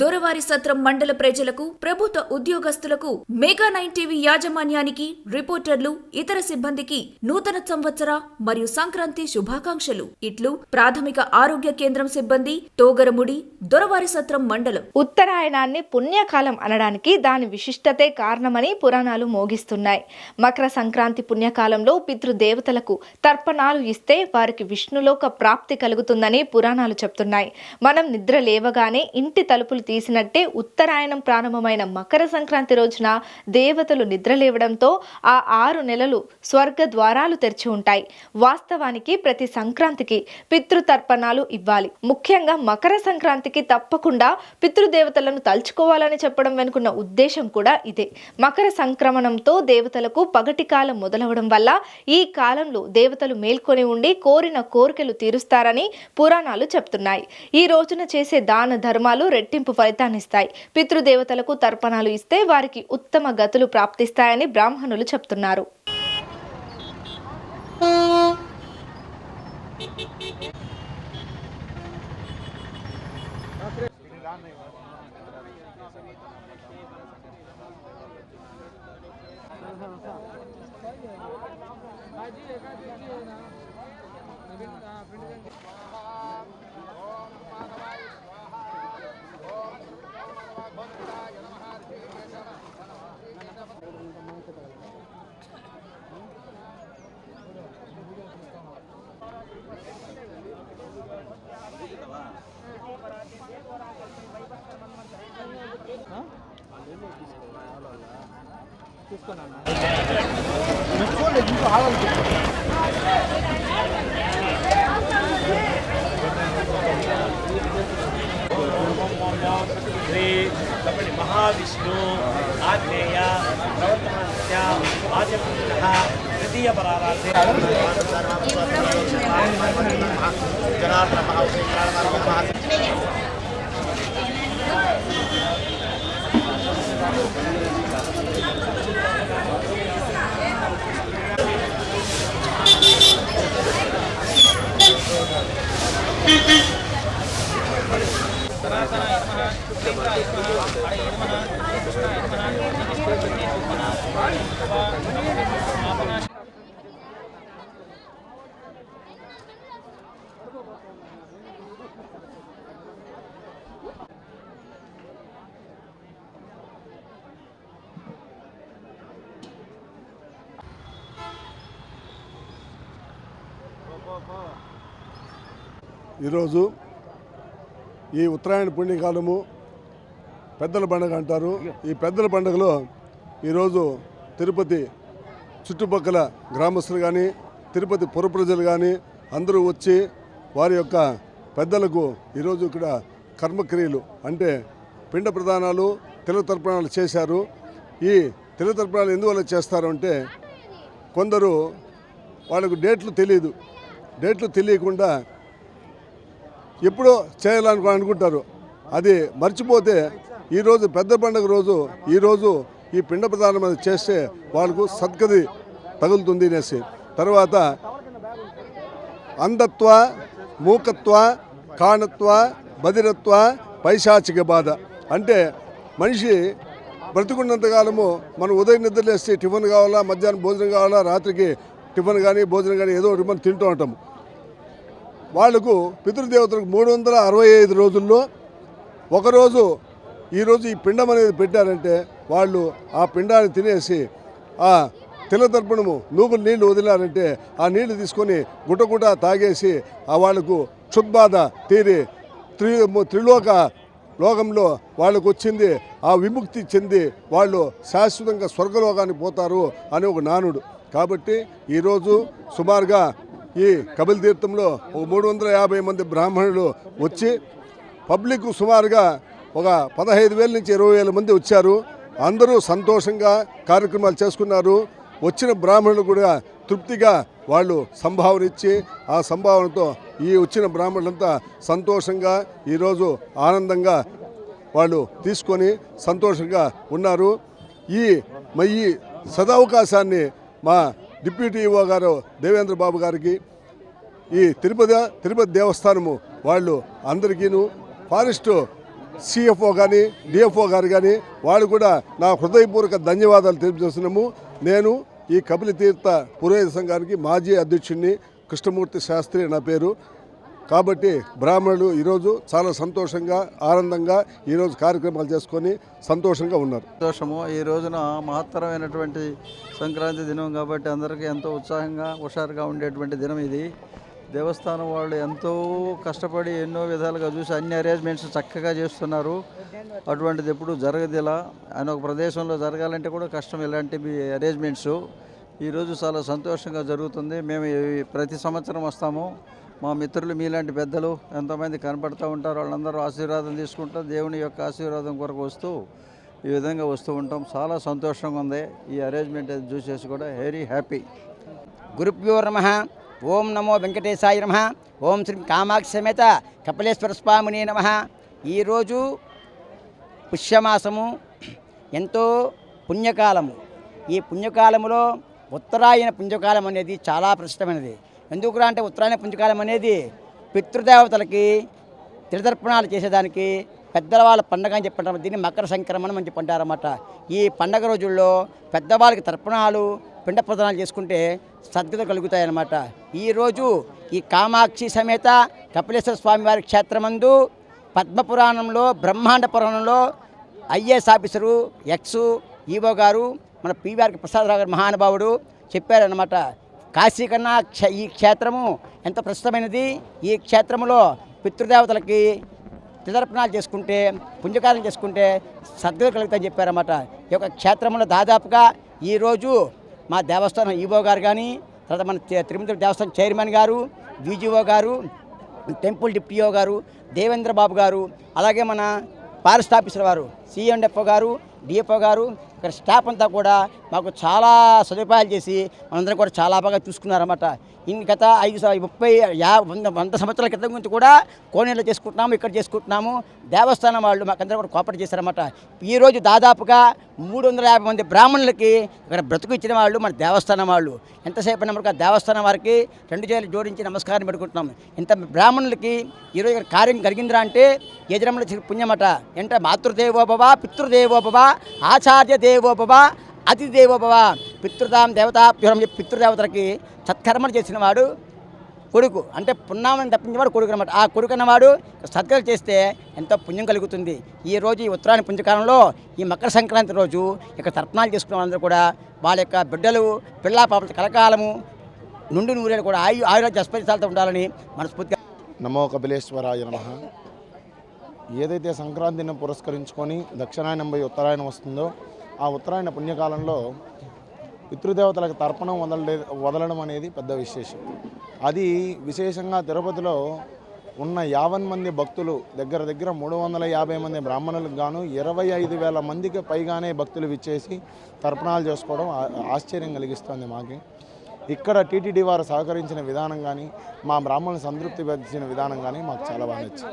దొరవారి సత్రం మండల ప్రజలకు ప్రభుత్వ ఉద్యోగస్తులకు మెగా నైన్ టీవీ యాజమాన్యానికి రిపోర్టర్లు ఇతర సిబ్బందికి నూతన సంవత్సర మరియు సంక్రాంతి శుభాకాంక్షలు. ఇట్లు ప్రాథమిక ఆరోగ్య కేంద్రం సిబ్బంది తోగరముడి దొరవారి సత్రం మండలం. ఉత్తరాయణాన్ని పుణ్యకాలం అనడానికి దాని విశిష్టతే కారణమని పురాణాలు మోగిస్తున్నాయి. మకర సంక్రాంతి పుణ్యకాలంలో పితృదేవతలకు తర్పణాలు ఇస్తే వారికి విష్ణులోక ప్రాప్తి కలుగుతుందని పురాణాలు చెప్తున్నాయి. మనం నిద్ర లేవగానే ఇంటి తలుపులు తీసినట్టే ఉత్తరాయణం ప్రారంభమైన మకర సంక్రాంతి రోజున దేవతలు నిద్ర లేవడంతో ఆ ఆరు నెలలు స్వర్గ ద్వారాలు తెరిచి ఉంటాయి. వాస్తవానికి ప్రతి సంక్రాంతికి పితృతర్పణాలు ఇవ్వాలి. ముఖ్యంగా మకర సంక్రాంతికి తప్పకుండా పితృదేవతలను తలుచుకోవాలని చెప్పడం వెనుకున్న ఉద్దేశం కూడా ఇదే. మకర సంక్రమణంతో దేవతలకు పగటి కాలం మొదలవడం వల్ల ఈ కాలంలో దేవతలు మేల్కొని ఉండి కోరిన కోరికలు తీరుస్తారని పురాణాలు చెప్తున్నాయి. ఈ రోజున చేసే దాన ధర్మాలు రెట్టింపు ఫలితాన్నిస్తాయి. పితృదేవతలకు తర్పణాలు ఇస్తే వారికి ఉత్తమ గతులు ప్రాప్తిస్తాయని బ్రాహ్మణులు చెప్తున్నారు. శ్రీ మహావిష్ణు ఆగ్నేయ ప్రవర్తనస్య ఆదిపురుష తృతీయ పరారాశే జనార్దన మహావిష్ణు Boa, boa. ఈరోజు ఈ ఉత్తరాయణ పుణ్యకాలము పెద్దల పండుగ అంటారు. ఈ పెద్దల పండుగలో ఈరోజు తిరుపతి చుట్టుపక్కల గ్రామస్తులు కానీ తిరుపతి పురప్రజలు కానీ అందరూ వచ్చి వారి యొక్క పెద్దలకు ఈరోజు ఇక్కడ కర్మక్రియలు అంటే పిండ ప్రదానాలు తిలతర్పణాలు చేశారు. ఈ తిలతర్పణాలు ఎందువల్ల చేస్తారు అంటే కొందరు వాళ్ళకు డేట్లు తెలియదు డేట్లు తెలియకుండా ఎప్పుడో చేయాలనుకో అనుకుంటారు. అది మర్చిపోతే ఈరోజు పెద్ద పండుగ రోజు ఈరోజు ఈ పిండ ప్రదానం అది చేస్తే వాళ్ళకు సద్గతి తగులుతుంది అనేసి. తర్వాత అంధత్వ మూకత్వ కాణత్వ బదిరత్వ పైశాచిక బాధ. అంటే మనిషి బ్రతుకున్నంతకాలము మనం ఉదయం నిద్రలేస్తే టిఫిన్ కావాలా మధ్యాహ్నం భోజనం కావాలా రాత్రికి టిఫిన్ కానీ భోజనం కానీ ఏదో ఒకటి మనం తింటూ ఉంటాము. వాళ్ళకు పితృదేవతలకు మూడు వందల అరవై ఐదు రోజుల్లో ఒకరోజు ఈరోజు ఈ పిండం అనేది పెట్టారంటే వాళ్ళు ఆ పిండాన్ని తినేసి ఆ తిలతర్పణము నూగులు నీళ్ళు వదిలారంటే ఆ నీళ్ళు తీసుకొని గుటగుట తాగేసి ఆ వాళ్ళకు క్షుద్బాధ తీరి త్రి త్రిలోక లోకంలో వాళ్ళకు వచ్చింది. ఆ విముక్తి చెంది వాళ్ళు శాశ్వతంగా స్వర్గలోకానికి పోతారు అని ఒక నానుడు. కాబట్టి ఈరోజు సుమారుగా ఈ కపిల తీర్థంలో ఒక మూడు వందల యాభై మంది బ్రాహ్మణులు వచ్చి పబ్లిక్ సుమారుగా ఒక పదహైదు వేల నుంచి ఇరవై వేల మంది వచ్చారు. అందరూ సంతోషంగా కార్యక్రమాలు చేసుకున్నారు. వచ్చిన బ్రాహ్మణులు కూడా తృప్తిగా వాళ్ళు సంభావన ఇచ్చి ఆ సంభావనతో ఈ వచ్చిన బ్రాహ్మణులంతా సంతోషంగా ఈరోజు ఆనందంగా వాళ్ళు తీసుకొని సంతోషంగా ఉన్నారు. ఈ మా ఈ సదవకాశాన్ని మా డిప్యూటీ ఈఓ గారు దేవేంద్ర బాబు గారికి ఈ తిరుపతి తిరుపతి దేవస్థానము వాళ్ళు అందరికీను ఫారెస్ట్ సిఎఫ్ఓ కానీ డిఎఫ్ఓ గారు కానీ వాళ్ళు కూడా నా హృదయపూర్వక ధన్యవాదాలు తెలియజేస్తున్నాము. నేను ఈ కపిలతీర్థ పురోహిత సంఘానికి మాజీ అధ్యక్షుడిని కృష్ణమూర్తి శాస్త్రి నా పేరు. కాబట్టి బ్రాహ్మణులు ఈరోజు చాలా సంతోషంగా ఆనందంగా ఈరోజు కార్యక్రమాలు చేసుకొని సంతోషంగా ఉన్నారు. సంతోషము. ఈ రోజున మహత్తరమైనటువంటి సంక్రాంతి దినం కాబట్టి అందరికీ ఎంతో ఉత్సాహంగా హుషారుగా ఉండేటువంటి దినం ఇది. దేవస్థానం వాళ్ళు ఎంతో కష్టపడి ఎన్నో విధాలుగా చూసి అన్ని అరేంజ్మెంట్స్ చక్కగా చేస్తున్నారు. అటువంటిది ఎప్పుడు జరగదు ఇలా ఆయన ఒక ప్రదేశంలో జరగాలంటే కూడా కష్టం ఇలాంటివి అరేంజ్మెంట్స్ ఈరోజు చాలా సంతోషంగా జరుగుతుంది. మేము ప్రతి సంవత్సరం వస్తాము. మా మిత్రులు మీలాంటి పెద్దలు ఎంతోమంది కనపడుతూ ఉంటారు. వాళ్ళందరూ ఆశీర్వాదం తీసుకుంటాం దేవుని యొక్క ఆశీర్వాదం కొరకు వస్తూ ఈ విధంగా వస్తూ ఉంటాం. చాలా సంతోషంగా ఉంది. ఈ అరేంజ్మెంట్ అది చూసేసి కూడా వెరీ హ్యాపీ గురుభ్యో నమ. ఓం నమో వెంకటేశాయ నమ. ఓం శ్రీ కామాక్షి సమేత కపిలేశ్వర స్వామిని నమ. ఈరోజు పుష్యమాసము. ఎంతో పుణ్యకాలము. ఈ పుణ్యకాలములో ఉత్తరాయణ పుణ్యకాలం అనేది చాలా ప్రసిద్ధమైనది. ఎందుకురా అంటే ఉత్తరాయణ పుంజకాలం అనేది పితృదేవతలకి త్రిదర్పణాలు చేసేదానికి పెద్దల వాళ్ళ పండగ అని చెప్పంటారు. దీన్ని మకర సంక్రమణం అని చెప్పంటారన్నమాట ఈ పండగ రోజుల్లో పెద్దవాళ్ళకి తర్పణాలు పిండ ప్రదానాలు చేసుకుంటే సద్గత కలుగుతాయన్నమాట. ఈరోజు ఈ కామాక్షి సమేత కపిలేశ్వర స్వామివారి క్షేత్రమందు పద్మపురాణంలో బ్రహ్మాండ పురాణంలో ఐఏఎస్ ఆఫీసరు ఎక్స్ ఈవో గారు మన పివిఆర్కి ప్రసాదరావు గారు మహానుభావుడు చెప్పారనమాట కాశీ కన్నా ఈ క్షేత్రము ఎంత ప్రసిద్ధమైనది? ఈ క్షేత్రములో పితృదేవతలకి త్రిదర్పణాలు చేసుకుంటే పుణ్యకార్యం చేసుకుంటే సద్గతి కలుగుతాయని చెప్పారన్నమాట. ఈ యొక్క క్షేత్రంలో దాదాపుగా ఈరోజు మా దేవస్థానం ఈవో గారు కానీ తర్వాత మన తిరుమల దేవస్థానం చైర్మన్ గారు విజిఓ గారు టెంపుల్ డిప్యూఓ గారు దేవేంద్ర బాబు గారు అలాగే మన ఫారెస్ట్ ఆఫీసర్ వారు సిఎండ్ఎఫ్ఓ గారు డిఎఫ్ఓ గారు ఇక్కడ స్టాఫ్ అంతా కూడా మాకు చాలా సదుపాయాలు చేసి మనందరం కూడా చాలా బాగా చూసుకున్నారన్నమాట. గత ఐదు ముప్పై యా వంద వంద సంవత్సరాల క్రితం గురించి కూడా కోనేరులో చేసుకుంటున్నాము ఇక్కడ చేసుకుంటున్నాము. దేవస్థానం వాళ్ళు మాకందరూ కూడా కోఆపరేట్ చేశారన్నమాట. ఈరోజు దాదాపుగా మూడు వందల యాభై మంది బ్రాహ్మణులకి ఇక్కడ బ్రతుకు ఇచ్చిన వాళ్ళు మన దేవస్థానం వాళ్ళు. ఎంతసేపు నమ్మక మనకు ఆ దేవస్థానం వారికి రెండు చేతులు జోడించి నమస్కారం పెట్టుకుంటున్నాం. ఇంత బ్రాహ్మణులకి ఈరోజు ఇక్కడ కార్యం కలిగిందిరా అంటే యజరముల పుణ్యమట అంటే. మాతృదేవోభవ పితృదేవోభవ ఆచార్య దేవోభవ అతి దేవోభవ పితృదాం దేవతాభ్యురం చెప్పి పితృదేవతలకి సత్కర్మలు చేసిన వాడు కొడుకు. అంటే పున్నామని తప్పించేవాడు కొడుకు అనమాట ఆ కొడుకు అన్నవాడు సత్కర్మ చేస్తే ఎంతో పుణ్యం కలుగుతుంది. ఈ రోజు ఈ ఉత్తరాయణ పుణ్యకాలంలో ఈ మకర సంక్రాంతి రోజు ఇక్కడ తర్పణాలు చేసుకున్న వాళ్ళందరూ కూడా వాళ్ళ యొక్క బిడ్డలు పిల్లా పాపల కలకాలము నుండి నూరేళ్ళు కూడా ఆయు ఆయుర్వేద అస్పరితాలతో ఉండాలని మనస్ఫూర్తిగా నమో కపిలేశ్వరాయ నమ. ఏదైతే సంక్రాంతిని పురస్కరించుకొని దక్షిణాయనం పోయి ఉత్తరాయణం వస్తుందో ఆ ఉత్తరాయణ పుణ్యకాలంలో పితృదేవతలకు తర్పణం వదలలే వదలడం అనేది పెద్ద విశేషం. అది విశేషంగా తిరుపతిలో ఉన్న యావన్ మంది భక్తులు దగ్గర దగ్గర మూడు వందల యాభై మంది బ్రాహ్మణులకు గాను ఇరవై ఐదు వేల మందికి పైగానే భక్తులు విచ్చేసి తర్పణాలు చేసుకోవడం ఆశ్చర్యం కలిగిస్తుంది మాకి. ఇక్కడ టీటీడీ వారు సహకరించిన విధానం కానీ మా బ్రాహ్మణులు సంతృప్తి పరిచిన విధానం కానీ మాకు చాలా బాగా నచ్చింది.